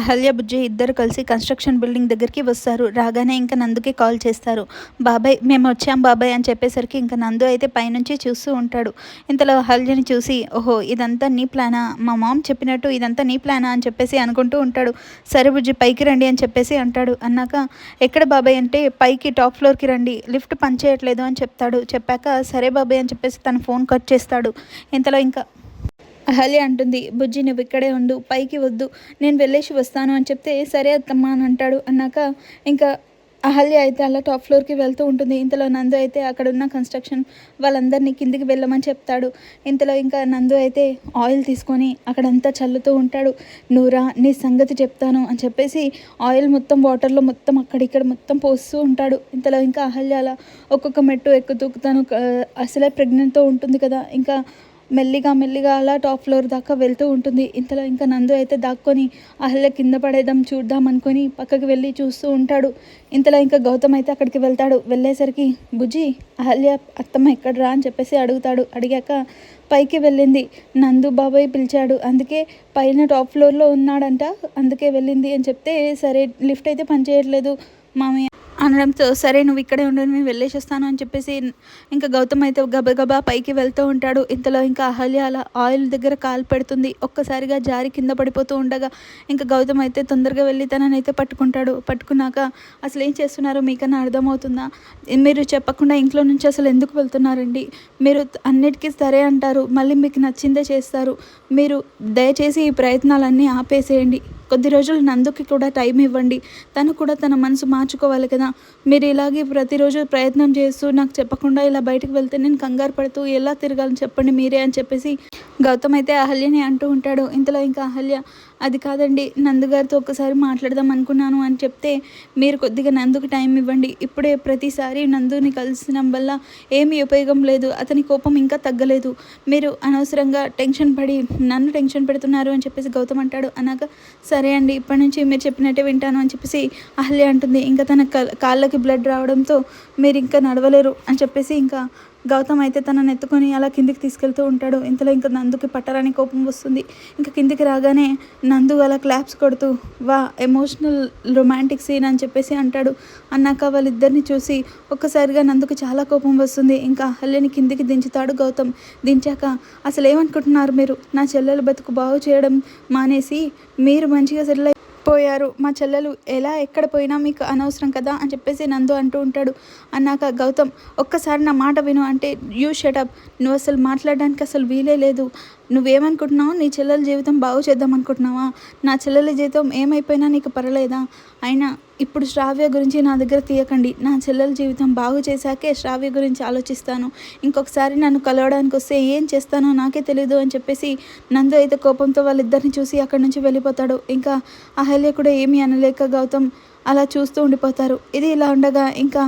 అహల్య బుజ్జి ఇద్దరు కలిసి construction building దగ్గరికి వస్తారు. రాగానే ఇంకా నందుకి కాల్ చేస్తారు. బాబాయ్ మేము వచ్చాం బాబాయ్ అని చెప్పేసరికి ఇంకా నందు అయితే పైనుంచి చూస్తూ ఉంటాడు. ఇంతలో అహల్యని చూసి ఓహో ఇదంతా నీ ప్లానా మా మామ్ చెప్పినట్టు ఇదంతా నీ ప్లానా అని చెప్పేసి అనుకుంటూ ఉంటాడు. సరే బుజ్జి పైకి రండి అని చెప్పేసి అంటాడు. అన్నాక ఎక్కడ బాబాయ్? అంటే పైకి టాప్ ఫ్లోర్కి రండి. లిఫ్ట్ పనిచేయట్లేదు అని చెప్తాడు. చెప్పాక సరే బాబాయ్ అని చెప్పేసి తన ఫోన్ కట్ చేస్తాడు. ఇంతలో ఇంకా అహల్య అంటుంది. బుజ్జి నువ్వు ఇక్కడే ఉండు పైకి వద్దు. నేను వెళ్ళేసి వస్తాను అని చెప్తే సరే అత్తమ్మ అని అంటాడు. అన్నాక ఇంకా అహల్య అయితే అలా టాప్ ఫ్లోర్కి వెళ్తూ ఉంటుంది. ఇంతలో నందు అయితే అక్కడ ఉన్న కన్స్ట్రక్షన్ వాళ్ళందరినీ కిందికి వెళ్ళమని చెప్తాడు. ఇంతలో ఇంకా నందు అయితే ఆయిల్ తీసుకొని అక్కడంతా చల్లుతూ ఉంటాడు. నూరా నీ సంగతి చెప్తాను అని చెప్పేసి ఆయిల్ మొత్తం వాటర్లో మొత్తం అక్కడిక్కడ మొత్తం పోస్తూ ఉంటాడు. ఇంతలో ఇంకా అహల్య అలా ఒక్కొక్క మెట్టు ఎక్కుతూ తను అసలే ప్రెగ్నెంట్తో ఉంటుంది కదా. ఇంకా మెల్లిగా మెల్లిగా అలా టాప్ ఫ్లోర్ దాకా వెళ్తూ ఉంటుంది. ఇంతలో ఇంకా నందు అయితే దాక్కొని అహల్య కింద పడేద్దాం చూద్దాం అనుకొని పక్కకి వెళ్ళి చూస్తూ ఉంటాడు. ఇంతలో ఇంకా గౌతమ్ అయితే అక్కడికి వెళ్తాడు. వెళ్ళేసరికి బుజ్జి అహల్య అత్తమ్మ ఎక్కడరా? అని చెప్పేసి అడుగుతాడు. అడిగాక పైకి వెళ్ళింది. నందు బాబాయ్ పిలిచాడు. అందుకే పైన టాప్ ఫ్లోర్లో ఉన్నాడంట అందుకే వెళ్ళింది అని చెప్తే సరే లిఫ్ట్ అయితే పనిచేయట్లేదు మామయ్య అనడంతో సరే నువ్వు ఇక్కడే ఉండు నేను వెళ్ళేసేస్తాను అని చెప్పేసి ఇంకా గౌతమ్ అయితే గబగబా పైకి వెళ్తూ ఉంటాడు. ఇంతలో ఇంకా అహల్య అలా ఆయిల్ దగ్గర కాలు పెడుతుంది. ఒక్కసారిగా జారి కింద పడిపోతూ ఉండగా ఇంకా గౌతమ్ అయితే తొందరగా వెళ్ళి తనని అయితే పట్టుకుంటాడు. పట్టుకున్నాక అసలు ఏం చేస్తున్నారో? మీకన్నా అర్థమవుతుందా? మీరు చెప్పకుండా ఇంట్లో నుంచి అసలు ఎందుకు వెళ్తున్నారండి? మీరు అన్నిటికీ సరే అంటారు. మళ్ళీ మీకు నచ్చిందే చేస్తారు. మీరు దయచేసి ఈ ప్రయత్నాలన్నీ ఆపేసేయండి. కొద్ది రోజులు నందుకి కూడా టైం ఇవ్వండి. తను కూడా తన మనసు మార్చుకోవాలి కదా. మీరు ఇలాగే ప్రతిరోజు ప్రయత్నం చేస్తూ నాకు చెప్పకుండా ఇలా బయటకు వెళ్తే నేను కంగారు పడుతూ ఎలా తిరగాలని చెప్పండి మీరే అని చెప్పేసి గౌతమ్ అయితే అహల్యని అంటూ ఉంటాడు. ఇంతలో ఇంకా అహల్య అది కాదండి నందుగారితో ఒక్కసారి ఒకసారి మాట్లాడదాం అనుకున్నాను అని చెప్తే మీరు కొద్దిగా నందుకు టైం ఇవ్వండి. ఇప్పుడే ప్రతిసారి నందుని కలిసిన వల్ల ఏమీ ఉపయోగం లేదు. అతని కోపం ఇంకా తగ్గలేదు. మీరు అనవసరంగా టెన్షన్ పడి నన్ను టెన్షన్ పెడుతున్నారు అని చెప్పేసి గౌతమ్ అంటాడు. అన్నాక సరే అండి ఇప్పటి నుంచి మీరు చెప్పినట్టే వింటాను అని చెప్పేసి అహల్య అంటుంది. ఇంకా తన కాళ్ళకి బ్లడ్ రావడంతో మీరు ఇంకా నడవలేరు అని చెప్పేసి ఇంకా గౌతమ్ అయితే తనని ఎత్తుకొని అలా కిందికి తీసుకెళ్తూ ఉంటాడు. ఇంతలో ఇంకా నందుకి పట్టరాని కోపం వస్తుంది. ఇంకా కిందికి రాగానే నందు అలా క్లాప్స్ కొడుతూ వా ఎమోషనల్ రొమాంటిక్ సీన్ అని చెప్పేసి అంటాడు. అన్నాక వాళ్ళిద్దరిని చూసి ఒక్కసారిగా నందుకు చాలా కోపం వస్తుంది. ఇంకా అహల్యని కిందికి దించుతాడు గౌతమ్. దించాక అసలు ఏమనుకుంటున్నారు మీరు? నా చెల్లెలు బతుకు బాగు చేయడం మానేసి మీరు మంచిగా సెటిల్ పోయారు. మా చెల్లెలు ఎలా ఎక్కడ పోయినా మీకు అనవసరం కదా? అని చెప్పేసి నందు అంటూ ఉంటాడు. అన్నాక గౌతమ్ ఒక్కసారి నా మాట విను అంటే యూ షటప్ నువ్వు అసలు మాట్లాడడానికి అసలు వీలే లేదు. నువ్వేమనుకుంటున్నావు నీ చెల్లెల జీవితం బాగు చేద్దాం అనుకుంటున్నావా నా చెల్లెల జీవితం ఏమైపోయినా నీకు పర్లేదా? అయినా ఇప్పుడు శ్రావ్య గురించి నా దగ్గర తీయకండి. నా చెల్లెల జీవితం బాగు చేశాకే శ్రావ్య గురించి ఆలోచిస్తాను. ఇంకొకసారి నన్ను కలవడానికి వస్తే ఏం చేస్తానో నాకే తెలియదు అని చెప్పేసి నందు అయితే కోపంతో వాళ్ళిద్దరిని చూసి అక్కడి నుంచి వెళ్ళిపోతాడు. ఇంకా అహల్య కూడా ఏమీ అనలేక గౌతమ్ అలా చూస్తూ ఉండిపోతారు. ఇది ఇలా ఉండగా ఇంకా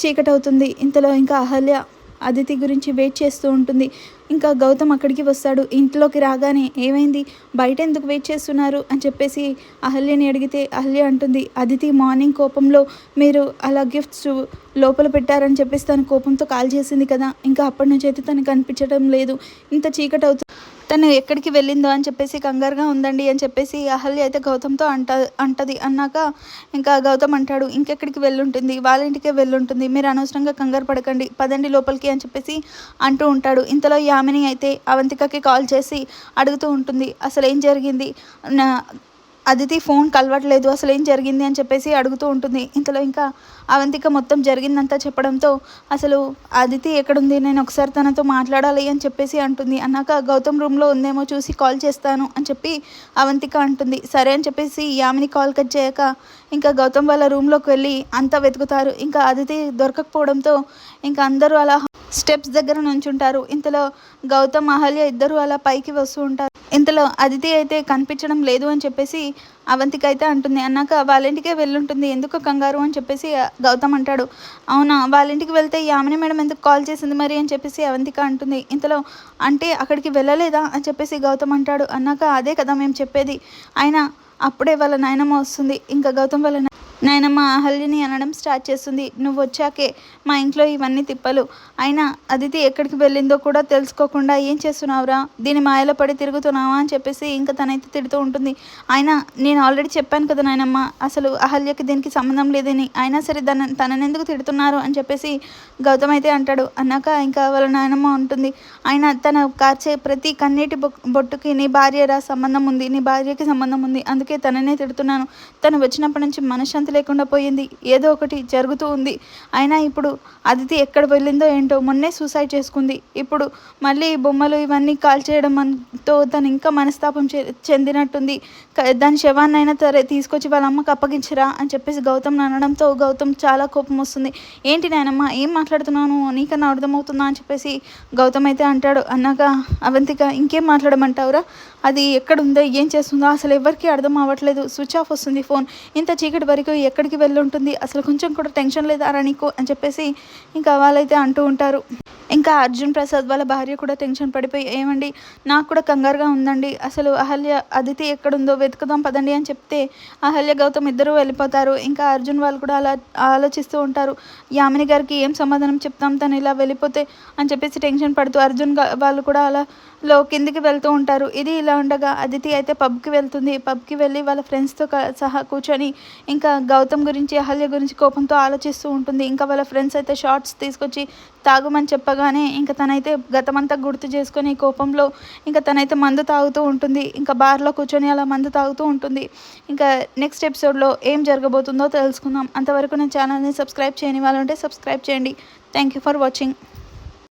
చీకటవుతుంది. ఇంతలో ఇంకా అహల్య అదితి గురించి వెయిట్ చేస్తూ ఉంటుంది. ఇంకా గౌతమ్ అక్కడికి వస్తాడు. ఇంట్లోకి రాగానే ఏమైంది? బయట ఎందుకు వెయిట్ చేస్తున్నారు? అని చెప్పేసి అహల్యని అడిగితే అహల్య అంటుంది. అదితి మార్నింగ్ కోపంలో మీరు అలా గిఫ్ట్స్ లోపల పెట్టారని చెప్పేసి తన కోపంతో కాల్ చేసింది కదా. ఇంకా అప్పటి నుంచి అయితే తనకు కనిపించడం లేదు. ఇంత చీకటి అవుతుంది తను ఎక్కడికి వెళ్ళిందో అని చెప్పేసి కంగారుగా ఉందండి అని చెప్పేసి అహల్య అయితే గౌతమ్తో అంట అంటది. అన్నాక ఇంకా గౌతమ్ అంటాడు ఇంకెక్కడికి వెళ్ళుంటుంది? వాళ్ళ ఇంటికే వెళ్ళుంటుంది. మీరు అనవసరంగా కంగారు పడకండి. పదండి లోపలికి అని చెప్పేసి అంటూ ఉంటాడు. ఇంతలో యామిని అయితే అవంతికకి కాల్ చేసి అడుగుతూ ఉంటుంది అసలు ఏం జరిగింది? నా అదితి ఫోన్ కలవట్లేదు అసలు ఏం జరిగింది అని చెప్పేసి అడుగుతూ ఉంటుంది. ఇంతలో ఇంకా అవంతిక మొత్తం జరిగిందంతా చెప్పడంతో అసలు అదితి ఎక్కడుంది నేను ఒకసారి తనతో మాట్లాడాలి అని చెప్పేసి అంటుంది. అన్నాక గౌతమ్ రూమ్లో ఉందేమో చూసి కాల్ చేస్తాను అని చెప్పి అవంతిక అంటుంది. సరే అని చెప్పేసి యామిని కాల్ కట్ చేయక ఇంకా గౌతమ్ వాళ్ళ రూమ్లోకి వెళ్ళి అంతా వెతుకుతారు. ఇంకా అదితి దొరకకపోవడంతో ఇంకా అందరూ అలా స్టెప్స్ దగ్గర నుంచుంటారు. ఇంతలో గౌతమ్ అహల్య ఇద్దరు అలా పైకి వస్తూ ఉంటారు. ఇంతలో అదితి అయితే కనిపించడం లేదు అని చెప్పేసి అవంతిక అయితే అంటుంది. అన్నాక వాళ్ళ ఇంటికే వెళ్ళుంటుంది. ఎందుకు కంగారు అని చెప్పేసి గౌతమ్ అంటాడు. అవునా వాళ్ళ ఇంటికి వెళ్తే యామిని మేడం ఎందుకు కాల్ చేసింది మరి అని చెప్పేసి అవంతిక అంటుంది. ఇంతలో అంటే అక్కడికి వెళ్ళలేదా అని చెప్పేసి గౌతమ్ అంటాడు. అన్నాక అదే కదా మేము చెప్పేది. అయినా అప్పుడే వాళ్ళ నాయనమ్మ వస్తుంది. ఇంకా గౌతమ్ వాళ్ళ నాయనమ్మ అహల్యని అనడం స్టార్ట్ చేస్తుంది. నువ్వు వచ్చాకే మా ఇంట్లో ఇవన్నీ తిప్పలు. అయినా అదితి ఎక్కడికి వెళ్ళిందో కూడా తెలుసుకోకుండా ఏం చేస్తున్నావురా? దీని మాయలో పడి తిరుగుతున్నావా అని చెప్పేసి ఇంకా తనైతే తిడుతూ ఉంటుంది. అయినా నేను ఆల్రెడీ చెప్పాను కదా నాయనమ్మ అసలు అహల్యకి దీనికి సంబంధం లేదని. అయినా సరే తన తనని ఎందుకు తిడుతున్నారు అని చెప్పేసి గౌతమ్ అయితే అంటాడు. అన్నాక ఇంకా వాళ్ళ నాయనమ్మ ఉంటుంది. ఆయన తన కార్చే ప్రతి కన్నీటి బొ బొట్టుకి నీ భార్యరా సంబంధం ఉంది. నీ భార్యకి సంబంధం ఉంది. అందుకే తననే తిడుతున్నాను. తను వచ్చినప్పటి నుంచి మనశ్శాంతి లేకుండా పోయింది. ఏదో ఒకటి జరుగుతూ ఉంది. అయినా ఇప్పుడు అదితి ఎక్కడ వెళ్ళిందో ఏంటో మొన్నే సూసైడ్ చేసుకుంది. ఇప్పుడు మళ్ళీ బొమ్మలు ఇవన్నీ కాల్ చేయడం తను ఇంకా మనస్తాపం చె చెందినట్టుంది. దాని శవాన్నైనా సరే తీసుకొచ్చి వాళ్ళ అమ్మకి అప్పగించరా అని చెప్పేసి గౌతమ్ అనడంతో గౌతమ్ చాలా కోపం వస్తుంది. ఏంటి నాయనమ్మ ఏం మాట్లాడుతున్నాను నీకన్నా అర్థమవుతుందా అని చెప్పేసి గౌతమ్ అయితే అంటాడు. అన్నాక అవంతిక ఇంకేం మాట్లాడమంటావురా? అది ఎక్కడుందో ఏం చేస్తుందో అసలు ఎవరికీ అర్థం అవ్వట్లేదు. స్విచ్ ఆఫ్ వస్తుంది ఫోన్. ఇంత చీకటి వరకు ఎక్కడికి వెళ్ళి ఉంటుంది? అసలు కొంచెం కూడా టెన్షన్ లేదా రా నీకు? అని చెప్పేసి ఇంకా వాళ్ళైతే అంటూ ఉంటారు. ఇంకా అర్జున్ ప్రసాద్ వాళ్ళ భార్య కూడా టెన్షన్ పడిపోయి ఏమండి నాకు కూడా కంగారుగా ఉందండి. అసలు అహల్య అదితి ఎక్కడుందో వెతుకుదాం పదండి అని చెప్తే అహల్య గౌతమ్ ఇద్దరూ వెళ్ళిపోతారు. ఇంకా అర్జున్ వాళ్ళు కూడా అలా ఆలోచిస్తూ ఉంటారు. యామిని గారికి ఏం సమాధానం చెప్తాం? తను ఇలా వెళ్ళిపోతే అని చెప్పేసి టెన్షన్ పడుతూ అర్జున్ వాళ్ళు కూడా అలా లో కిందికి వెళ్తూ ఉంటారు. ఇది ఇలా ఉండగా అదితి అయితే పబ్కి వెళ్తుంది. పబ్కి వెళ్ళి వాళ్ళ ఫ్రెండ్స్తో సహా కూర్చొని ఇంకా గౌతమ్ గురించి అహల్య గురించి కోపంతో ఆలోచిస్తూ ఉంటుంది. ఇంకా వాళ్ళ ఫ్రెండ్స్ అయితే షార్ట్స్ తీసుకొచ్చి తాగుమని చెప్పగానే ఇంకా తనైతే గతమంతా గుర్తు చేసుకొని కోపంలో ఇంకా తనైతే మందు తాగుతూ ఉంటుంది. ఇంకా బార్లో కూర్చొని అలా మందు తాగుతూ ఉంటుంది. ఇంకా నెక్స్ట్ ఎపిసోడ్లో ఏం జరగబోతుందో తెలుసుకుందాం. అంతవరకు నా ఛానల్ని సబ్స్క్రైబ్ చేయని వాళ్ళంటే సబ్స్క్రైబ్ చేయండి. Thank you for watching